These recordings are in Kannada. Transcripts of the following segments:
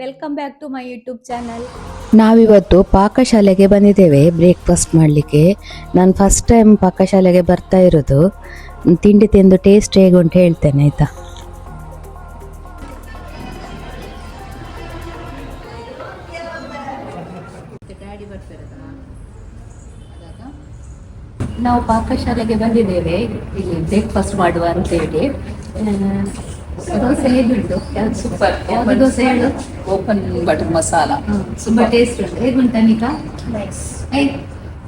Welcome back to my YouTube channel ನಾವಿವತ್ತು ಪಾಕಶಾಲೆಗೆ ಬಂದಿದ್ದೇವೆ. ಬ್ರೇಕ್ಫಾಸ್ಟ್ ಮಾಡಲಿಕ್ಕೆ. ನಾನು ಫಸ್ಟ್ ಟೈಮ್ ಪಾಕಶಾಲೆಗೆ ಬರ್ತಾ ಇರೋದು. ತಿಂಡಿ ತಿಂದು ಟೇಸ್ಟ್ ಹೇಗೆ ಉಂಟು ಹೇಳ್ತೇನೆ ಆಯಿತಾ? ನಾವು ಪಾಕಶಾಲೆಗೆ ಬಂದಿದ್ದೇವೆ. ಇಲ್ಲಿ ಬ್ರೇಕ್ಫಾಸ್ಟ್ ಮಾಡುವ ಅಂತೇಳಿ ದೋಸೆ ಹೇಗುಂಟು ಯಾವ್ದು ಸೂಪರ್ ಯಾವುದು ದೋಸೆ ಹೇಳು? ಓಪನ್ ಬಟರ್ ಮಸಾಲ ತುಂಬಾ ಟೇಸ್ಟ್ ಉಂಟು. ಹೇಗುಂಟು ಅನಿಕಾ ಐ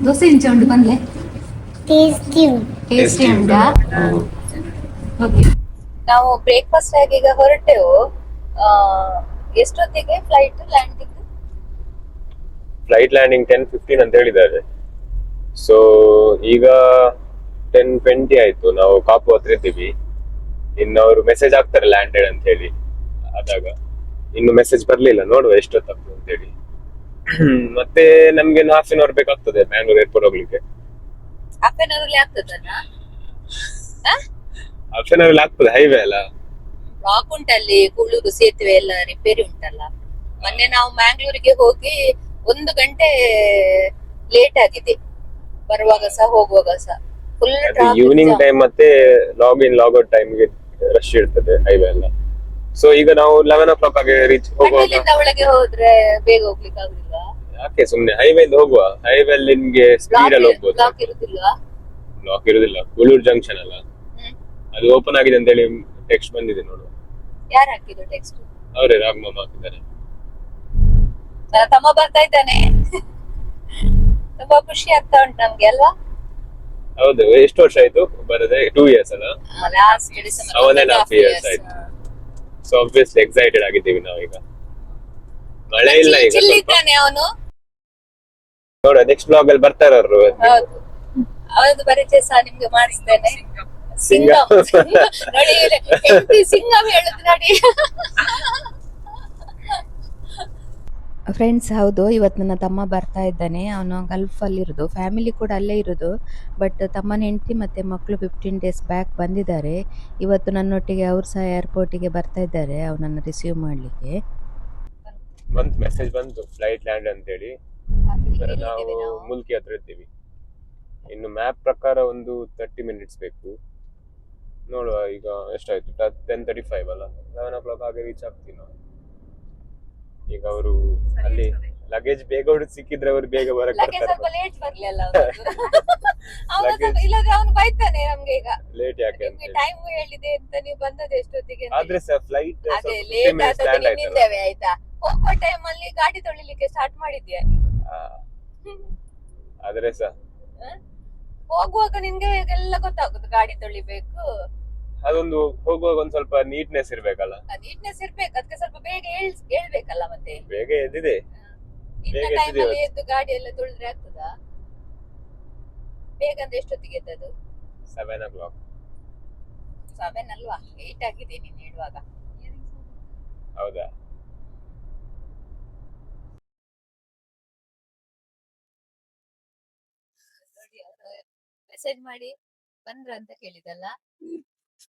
ದೋಸೆ ಇಂಚ ಉಂಟು ಬಂದ್ಲೆ? ಟೇಸ್ಟಿ ಟೇಸ್ಟಿ ಉಂಟಾ? ಓಕೆ ನಾವು ಬ್ರೇಕ್ಫಾಸ್ಟ್ ಆಗಿ ಈಗ ಹೊರಟೆವು. ಆ, ಎಷ್ಟೊತ್ತಿಗೆ flight landing flight landing ten fifteen ಅಂತ ಹೇಳಿದ್ದಾರೆ. ಸೊ ಈಗ ಟೆನ್ ಟ್ವೆಂಟಿ ಆಯ್ತು. ನಾವು ಕಾಪು ಹತ್ರ ಇದ್ದೀವಿ. ಇನ್ನು ಅವರು ಮೆಸೇಜ್ ಹಾಕ್ತಾರೆ ಲ್ಯಾಂಡೆಡ್ ಅಂತ ಹೇಳಿ ಆದಾಗ. ಇನ್ನು ಮೆಸೇಜ್ ಬರ್ಲಿಲ್ಲ ನೋಡುವ ತಪ್ಪು ಅಂತ ಹೇಳಿ ಮತ್ತೆ ನಮ್ಗೆ ಹಾಫ್ ಅನ್ ಅವರ್ ಬೇಕಾಗ್ತದೆ ಬ್ಯಾಂಗ್ಳೂರ್ ಏರ್ಪೋರ್ಟ್ ಹೋಗ್ಲಿಕ್ಕೆ. ಹಾಫ್ ಅನ್ ಅವರ್ ಆಗ್ತದಲ್ಲ? ಹಾಫ್ ಅನ್ ಅವರ್ ಆಗ್ತದೆ ಹೈವೇ ಅಲ್ಲ. ಬ್ಲಾಕ್ ಉಂಟಲ್ಲಿ ಕುಳ್ಳೂರು ಸೇತುವೆ ಎಲ್ಲ ರಿಪೇರಿ ಉಂಟಲ್ಲ. ಮೊನ್ನೆ ನಾವು ಮ್ಯಾಂಗ್ಳೂರಿಗೆ ಹೋಗಿ ಒಂದು ಗಂಟೆ ಲೇಟ್ ಆಗಿದೆ. ಬರುವಾಗ ಸಹ ಹೋಗುವಾಗ ಸಹ. ಫುಲ್ ಈವ್ನಿಂಗ್ ಟೈಮ್ ಮತ್ತೆ ಲಾಗ್ ಇನ್ ಲಾಗ್ ಔಟ್ ಟೈಮ್ಗೆ ರಶ್ ಇರ್ತದೆ ಹೈವೇ ಎಲ್ಲ. ಸೊ ಈಗ ನಾವು ಲೆವೆನ್ ಓ ಕ್ಲಾಕ್ ಆಗಿ ರೀಚ್ ಹೋಗುವಾಗ ಇಲ್ಲಿಂದ ಒಳಗೆ ಹೋದ್ರೆ ಬೇಗ ಹೋಗ್ಲಿಕ್ಕೆ ಆಗುದಿಲ್ವಾ ಯಾಕೆ ಸುಮ್ನೆ ಹೈವೇ ಹೋಗುವ? ಹೈವೇ ಅಲ್ಲಿ ನಿಮ್ಗೆ ಸ್ಪೀಡ್ ಅಲ್ಲಿ ಹೋಗ್ಬೋದು? ಬ್ಲಾಕ್ ಇರುದಿಲ್ವಾ? ಇರುದಿಲ್ಲ. ಕುಳೂರ್ ಜಂಕ್ಷನ್ ಅಲ್ಲ. ಅದು ಓಪನ್ ಆಗಿದೆ ಅಂತ ಹೇಳಿ ಟೆಕ್ಸ್ಟ್ ಬಂದಿದೆ ನೋಡು. ಯಾರು ಹಾಕಿದ್ರು ಟೆಕ್ಸ್ಟ್ ಅವರೇ ಹಾಕಿದ್ದಾರೆ. ತಮ್ಮ ಬರ್ತಾ ಇದ್ದಾನೆ. ತುಂಬಾ ಖುಷಿ ಆಗ್ತಾ ಉಂಟು ನಮ್ಗೆ ಅಲ್ವಾ? ಹೌದು ಎಷ್ಟು ವರ್ಷ ಆಯ್ತು ಬರದೆ? ಟೂ ಇಯರ್ಸ್ ಅಲ್ಲ? and a ಆಯ್ತು. ಸೊ ಆಬ್ವಿಯಸ್ಲಿ ಎಕ್ಸೈಟೆಡ್ ಆಗಿದ್ದೀವಿ ನಾವೀಗ ಮಳೆ ಇಲ್ಲ ಈಗ ಸ್ವಲ್ಪ. ನೋಡ ನೆಕ್ಸ್ಟ್ ಬ್ಲಾಗ್ ಅಲ್ಲಿ ಬರ್ತಾರೆ ಅವರು. ಅವನದು ಪರಿಚಯ ಸಹ ನಿಮ್ಗೆ ಮಾಡಿಸ್ತೇನೆ. ಸಿಂಗಂ. ನೋಡಿ ಸಿಂಗಂ ಹೇಳುದು ನೋಡಿ. ಫ್ರೆಂಡ್ಸ್ ಹೌದು ಇವತ್ತು ನನ್ನ ತಮ್ಮ ಬರ್ತಾ ಇದ್ದಾನೆ. ಅವನು ಗಲ್ಫಲ್ಲಿರೋದು ಫ್ಯಾಮಿಲಿ ಕೂಡ ಅಲ್ಲೇ ಇರೋದು. ಬಟ್ ತಮ್ಮನ ಹೆಂಡತಿ ಮತ್ತು ಮಕ್ಕಳು ಫಿಫ್ಟೀನ್ ಡೇಸ್ ಬ್ಯಾಕ್ ಬಂದಿದ್ದಾರೆ. ಇವತ್ತು ನನ್ನೊಟ್ಟಿಗೆ ಅವರು ಸಹ ಏರ್ಪೋರ್ಟಿಗೆ ಬರ್ತಾ ಇದ್ದಾರೆ. ಅವನನ್ನು ರಿಸೀವ್ ಮಾಡಲಿಕ್ಕೆ. ಬಂತು ಮೆಸೇಜ್ ಬಂತು ಫ್ಲೈಟ್ ಲ್ಯಾಂಡ್ ಅಂತ ಹೇಳಿ ನಾವು ನಾವು? ಮುಲ್ಕಿ ಹತ್ರ ಇದ್ದೀವಿ. ಇನ್ನು ಮ್ಯಾಪ್ ಪ್ರಕಾರ ಒಂದು ತರ್ಟಿ ಮಿನಿಟ್ಸ್ ಬೇಕು. ನೋಡುವ ಈಗ ಎಷ್ಟಾಯ್ತು? ಟೆನ್ ತರ್ಟಿ ಫೈವ್ ಅಲ್ಲ? ಲೆವೆನ್ ಓ ಕ್ಲಾಕ್ ಹಾಗೆ ರೀಚ್ ಆಗ್ತೀವಿ ನಾವು ಈಗ ಅವರು ಅಲ್ಲಿ ಲಗೇಜ್ ಬೇಗ ಹುಡುಕ್ ಸಿಕ್ಕಿದ್ರೆ ಅವರು ಬೇಗ ಬರಕ್ ಸ್ವಲ್ಪ ಬರ್ತಾರೆ ಲೇಟ್ ಅವನು ಇಲ್ಲದ್ರೆ ಅವನು ಬೈತಾನೆ ನಮ್ಗೆ ಈಗ. ಲೇಟ್ ಯಾಕೆ ಅಂತ ನಿಮ್ಗೆ ಹೇಳಿ. ಟೈಮ್ ಹೇಳಿದೆ ಅಂತ ನೀವು ಬಂದದ್ದು ಎಷ್ಟೊತ್ತಿಗೆ ಅಂತ ಆದ್ರೆ ಸಹ ಫ್ಲೈಟ್ ಅದೇ ಲೇಟ್ ಆದದ್ದು ನಿಮ್ಮಿಂದವೇ ಆಯ್ತಾ? ಹೋಗುವ ಟೈಮ್ ಅಲ್ಲಿ ಗಾಡಿ ತೊಳಿಲಿಕ್ಕೆ ಸ್ಟಾರ್ಟ್ ಮಾಡಿದ್ಯಾ ಆದ್ರೆ ಸಹ ಹೋಗುವಾಗ ನಿನ್ಗೆ ಎಲ್ಲ ಗೊತ್ತಾಗುದು ಗಾಡಿ ತೊಳಿಬೇಕು. ಅದೊಂದು ಹೋಗುವಾಗ ಒಂದ್ ಸ್ವಲ್ಪ ನೀಟ್ನೆಸ್ ಇರ್ಬೇಕಲ್ಲ? ನೀಟ್ನೆಸ್ ಇರ್ಬೇಕು. ಅದಕ್ಕೆ ಸ್ವಲ್ಪ ಬೇಗ ಹೇಳ್ ಹೇಳ್ಬೇಕಲ್ಲ ಮತ್ತೆ? ಬೇಗ ಎದ್ದಿದೆ. ಬೇಗ ಎದ್ದು ಗಾಡಿ ಎಲ್ಲ ತುಳಿದ್ರೆ ಆಗ್ತದಾ? ಬೇಗ ಅಂದ್ರೆ ಎಷ್ಟೊತ್ತಿಗೆ ಎದ್ದದು ಸೆವೆನ್ ಓ ಕ್ಲಾಕ್ ಸೆವೆನ್ ಅಲ್ವಾ? ಲೇಟ್ ಆಗಿದೆ ನೀನ್ ಹೇಳುವಾಗ. ಹೌದಾ? ಮೆಸೇಜ್ ಮಾಡಿ ಬಂದ್ರ ಅಂತ ಕೇಳಿದಲ್ಲ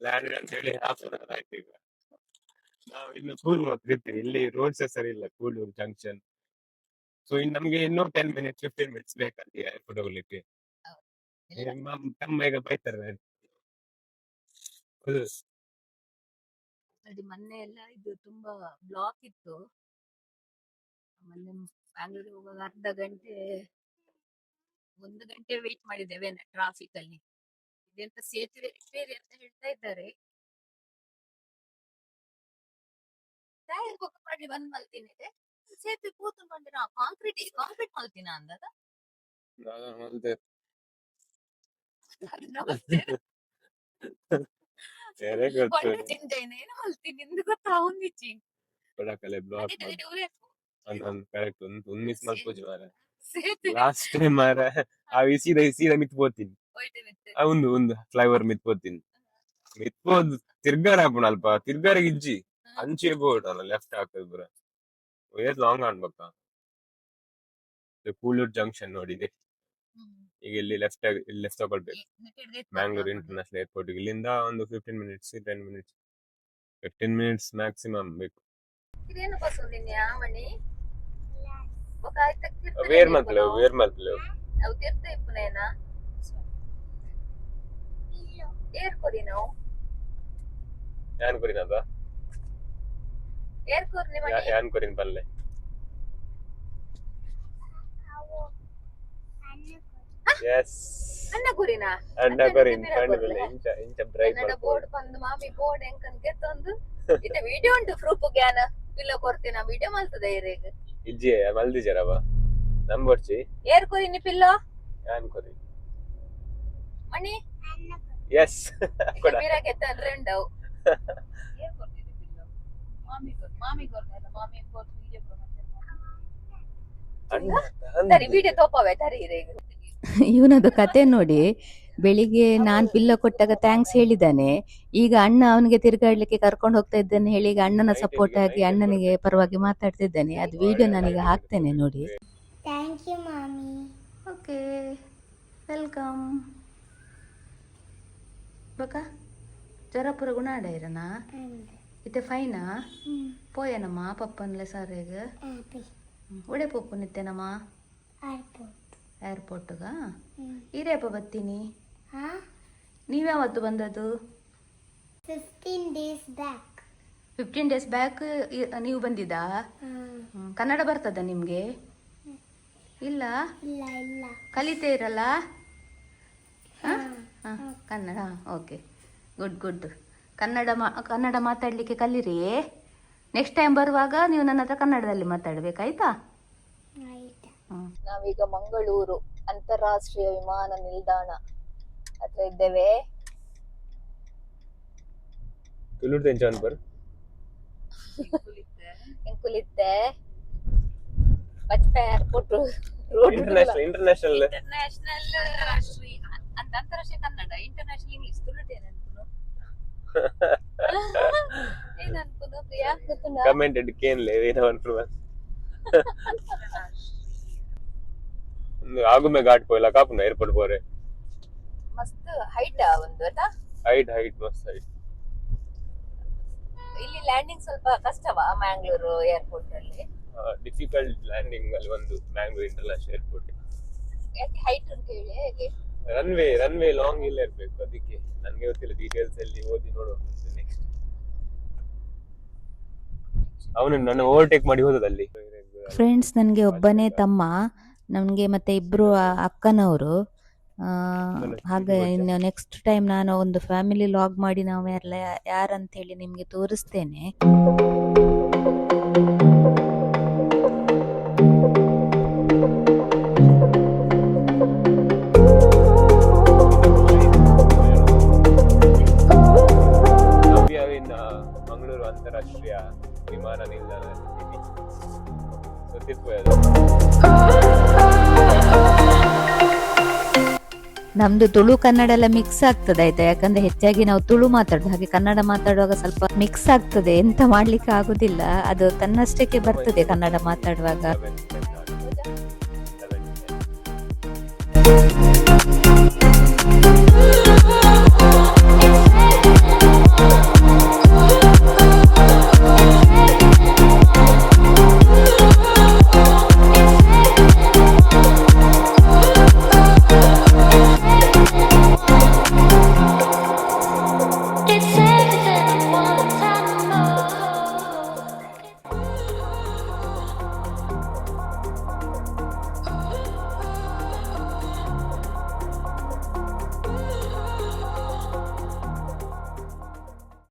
ಲ್ಯಾಂಡ್ ಅಂತ ಹೇಳಿ ಅನ್ ಆಯ್ತು ಈಗ ನಾವು ಇನ್ನು ಕೂಲ್ ಹೋಗ್ತಿರ್ತೀವಿ. ಇಲ್ಲಿ ರೋಡ್ಸ್ ಸರಿ ಇಲ್ಲ ಕೂಡೂರು ಜಂಕ್ಷನ್ ಸೊ ಇನ್ನು ನಮ್ಗೆ ಇನ್ನೂ ಟೆನ್ ಮಿನಿಟ್ಸ್ ಫಿಫ್ಟೀನ್ ಮಿನಿಟ್ಸ್ ಬೇಕಲ್ಲಿ ಏರ್ಪೋರ್ಟ್ ಹೋಗ್ಲಿಕ್ಕೆ. ನಮ್ಮ ತಮ್ಮ ಈಗ ಬೈತಾರೆ ಹೌದು. ಮೊನ್ನೆ ಎಲ್ಲ ಇದು ತುಂಬಾ ಬ್ಲಾಕ್ ಇತ್ತು. ಮೊನ್ನೆ ಬ್ಯಾಂಗ್ಳೂರಿಗೆ ಹೋಗುವಾಗ ಅರ್ಧ ಗಂಟೆ ಒಂದು ಗಂಟೆ ವೇಟ್ ಮಾಡಿದ್ದೇವೆ ಟ್ರಾಫಿಕ್ ಅಲ್ಲಿ. ಇದೆಂತ ಸೇತುವೆ ರಿಪೇರಿ ಅಂತ ಹೇಳ್ತಾ ಇದ್ದಾರೆ. ಟೈರ್ ಬುಕ್ ಮಾಡಿ ಬಂದ್ ಮಲ್ತಿನಿದೆ ಸೇತುವೆ ಕೂತು ಬಂದ್ರೆ ಕಾಂಕ್ರೀಟ್ ಕಾಂಕ್ರೀಟ್ ಮಲ್ತಿನ ಅಂದದ? ನಾನು ಮತ್ತೆ ಬೇರೆ ಗೊತ್ತು. ಕೊಂಡ ಚಿಂತೆನೆ ಏನು ಮಲ್ತೀನಿ ಎಂದು ಗೊತ್ತಾ? ಒಂದಿಚ್ಚಿ ಕೊಡಕಲೆ ಬ್ಲಾಕ್ ಕರೆಕ್ಟ್ ಒಂದು ಒಂದು ಮಿಸ್ ಮಾಡ್ಕೋಜಿ ಮಾರ ಸೇತುವೆ ಲಾಸ್ಟ್ ಟೈಮ್ ಮಾರ ಆ ಸೀದಾ ಸೀದಾ ಮಿತ್ పోತೀನಿ ಹೋಯ್ತು ಮತ್ತೆ ಆ ಒಂದು ಒಂದು ಫ್ಲೈವರ್ ಮಿತ್ಬೋತೀನಿ ಮಿತ್ಬೋದು ತಿರ್ಗಾರ ಹಾಕೋಣ ಅಲ್ಪ. ತಿರ್ಗಾರ ಇಜ್ಜಿ. ಅಂಚೆ ಬೋಟಲ್ಲ ಲೆಫ್ಟ್ ಹಾಕಿದ್ರೆ ಬರ ಲಾಂಗ್ ಆಗ್ಬೇಕ ಕೂಳೂರ್ ಜಂಕ್ಷನ್ ನೋಡಿದೆ. ಈಗ ಇಲ್ಲಿ ಲೆಫ್ಟ್ ಇಲ್ಲಿ ಲೆಫ್ಟ್ ತಗೊಳ್ಬೇಕು. ಮ್ಯಾಂಗ್ಳೂರ್ ಇಂಟರ್ನ್ಯಾಷನಲ್ ಏರ್ಪೋರ್ಟ್ ಇಲ್ಲಿಂದ ಒಂದು fifteen minutes ten minutes fifteen minutes maximum ಬೇಕು. ವೇರ್ ಮತ್ಲವು ವೇರ್ ಮತ್ಲವು ಏರ್ಕೊರಿ ನಾವು ಯಾನ್ ಕೊರಿನದ ಏರ್ಕೊರ್ನಿ ಮಣಿ ಯಾನ್ ಕೊರಿನ ಪಲ್ಲೆ ಎಸ್ ಅಣ್ಣ ಕುರಿನಾ ಅಣ್ಣ ಕೊರಿನ್ ಕಣ್ಣು ಬಲ್ಲೆ ಇಂಚ ಇಂಚ ಬ್ರೈಟ್ ಕನ್ನಡ ಬೋರ್ಡ್ ಬಂದು ಮಾಮಿ ಬೋರ್ಡ್ ಹೆಂಗ್ ಕೆತ್ತೊಂದು ಇನ್ನ ವಿಡಿಯೋ ಉಂಟು ಪ್ರೂಫ್ ಗ್ಯಾನ ಪಿಲ್ಲ ಕೊಡ್ತೀನಿ ವಿಡಿಯೋ ಮಾಡ್ತದೆ ಇರೇಗ ಇಜ್ಜಿ ಮಲ್ದಿಜರವ ನಂಬರ್ಚಿ ಏರ್ಕೊರಿ ನಿ ಪಿಲ್ಲೋ ಯಾನ್ ಕೊರಿ ಮಣಿ? ಎಸ್ ಕೊಡ. ವಿಡಿಯೋ ತೋಪವೆ ತರಿ ಇವನದು ಕತೆ ನೋಡಿ ಬೆಳಿಗ್ಗೆ ನಾನ್ ಪಿಲ್ಲ ಕೊಟ್ಟಾಗ ಥ್ಯಾಂಕ್ಸ್ ಹೇಳಿದ್ದಾನೆ. ಈಗ ಅಣ್ಣ ಅವನಿಗೆ ತಿರುಗಾಡ್ಲಿಕ್ಕೆ ಕರ್ಕೊಂಡು ಹೋಗ್ತಾ ಇದ್ದಾನೆ ಹೇಳಿ ಈಗ ಅಣ್ಣನ ಸಪೋರ್ಟ್ ಆಗಿ ಅಣ್ಣನಿಗೆ ಪರವಾಗಿ ಮಾತಾಡ್ತಿದ್ದಾನೆ ಅದು ವಿಡಿಯೋ ನನಗೆ ಹಾಕ್ತೇನೆ ನೋಡಿ. ಥ್ಯಾಂಕ್ ಯು ಮಾಮಿ. ಓಕೆ ವೆಲ್ಕಮ್ ಬಕ ಜ್ವರ ಗುಣಾಡ ಇರನಾ? ಇತ್ತೆ ಫೈನಾ ಪೋಯನಮ್ಮ ಪಪ್ಪನ್ಲೆ ಸಾರೇಗ. ಉಡೆ ಪಪ್ಪು ನಿತ್ತೆನಮ್ಮ. ಏರ್ಪೋರ್ಟ್ಗ. ಇರೇಪ ಬತ್ತೀನಿ ನೀವ್ಯಾವತ್ತು ಬಂದದ್ದು? 15 days back fifteen days back ನೀವು ಬಂದಿದ್ದಾ? Uh, ಕನ್ನಡ ಬರ್ತದ ನಿಮಗೆ? ಇಲ್ಲ? ಕಲಿತೇ ಇರಲ್ಲ? ಹಾ, ಹಾಂ Kannada okay good good Kannada ಮಾ ಕನ್ನಡ ಮಾತಾಡಲಿಕ್ಕೆ ಕಲೀರಿ. ನೆಕ್ಸ್ಟ್ ಟೈಮ್ ಬರುವಾಗ ನೀವು ನನ್ನ ಹತ್ರ ಕನ್ನಡದಲ್ಲಿ ಮಾತಾಡಬೇಕಾಯ್ತಾ? ಆಯ್ತು. ನಾವೀಗ ಮಂಗಳೂರು ಅಂತಾರಾಷ್ಟ್ರೀಯ ವಿಮಾನ ನಿಲ್ದಾಣ ಹತ್ರ ಇದ್ದೇವೆ. ಎಂಕುಲಿತ್ತೆ ಬಟ್ಪೆ airport road international international international ಅಂತ ಅಂತಾರಾಷ್ಟ್ರೀಯ ಕನ್ನಡ ಇಂಟರ್ನ್ಯಾಷನಲ್ ಇಂಗ್ಲಿಷ್ ತುಳುಟು ಏನ್ ಅನ್ಪುನು ಏನ್ ಅನ್ಪುನು ಪ್ರಿಯಾ? ಗೊತ್ತುಂಡ? ಕಮೆಂಟೆಡ್ ಕೇನ್ಲೆ ಏನೋ ಅನ್ಪ್ರೂವ್ ಆಗುಮೆ ಘಾಟ್ ಪೋಯ್ಲ ಕಾಪುನ ಏರ್ಪೋರ್ಟ್ ಪೋರೆ. ಮಸ್ತ್ ಹೈಟ್ ಒಂದು ಆಯ್ತಾ ಹೈಟ್ ಹೈಟ್ ಮಸ್ತ್ ಹೈಟ್ ಇಲ್ಲಿ ಲ್ಯಾಂಡಿಂಗ್ ಸ್ವಲ್ಪ ಕಷ್ಟವಾ ಮ್ಯಾಂಗ್ಳೂರು ಏರ್ಪೋರ್ಟ್ ಅಲ್ಲಿ? ಡಿಫಿಕಲ್ಟ್ ಲ್ಯಾಂಡಿಂಗ್ ಅಲ್ಲಿ ಒಂದು ಮ್ಯಾಂಗ್ಳೂರ್ ಇಂಟರ್ನ್ಯಾಷನಲ್ ಏರ್ಪೋರ್ಟ್ ಯಾಕೆ ಹೈಟ್ ಉಂಟು ಹೇಳಿ ಹೇಗೆ? ರನ್ವೇ ರನ್ವೇ ಲಾಂಗ್ ಇಲ್ಲ ಇರ್ಬೇಕು ಅದಕ್ಕೆ ನನಗೆ ಗೊತ್ತಿಲ್ಲ ಡೀಟೇಲ್ಸ್ ಅಲ್ಲಿ ಓದಿ ನೋಡುವ ನೆಕ್ಸ್ಟ್ ಅವನು ನನ್ನ ಓವರ್ಟೇಕ್ ಮಾಡಿ ಹೋದದಲ್ಲಿ ಫ್ರೆಂಡ್ಸ್ ನನಗೆ ಒಬ್ಬನೇ ತಮ್ಮ ನಮಗೆ ಮತ್ತೆ ಇಬ್ರು ಅಕ್ಕನವರು. ಆ, ಹಾಗೆ ಇನ್ನು ನೆಕ್ಸ್ಟ್ ಟೈಮ್ ನಾನು ಒಂದು ಫ್ಯಾಮಿಲಿ ಲಾಗ್ ಮಾಡಿ ನಾವು ಯಾರಲ್ಲ ಯಾರಂತ ಹೇಳಿ ನಿಮಗೆ ತೋರಿಸ್ತೇನೆ. ನಮ್ದು ತುಳು ಕನ್ನಡ ಎಲ್ಲ ಮಿಕ್ಸ್ ಆಗ್ತದೆ ಆಯ್ತಾ? ಯಾಕಂದ್ರೆ ಹೆಚ್ಚಾಗಿ ನಾವು ತುಳು ಮಾತಾಡೋದು. ಹಾಗೆ ಕನ್ನಡ ಮಾತಾಡುವಾಗ ಸ್ವಲ್ಪ ಮಿಕ್ಸ್ ಆಗ್ತದೆ. ಎಂತ ಮಾಡ್ಲಿಕ್ಕೆ ಆಗುದಿಲ್ಲ. ಅದು ತನ್ನಷ್ಟಕ್ಕೆ ಬರ್ತದೆ ಕನ್ನಡ ಮಾತಾಡುವಾಗ.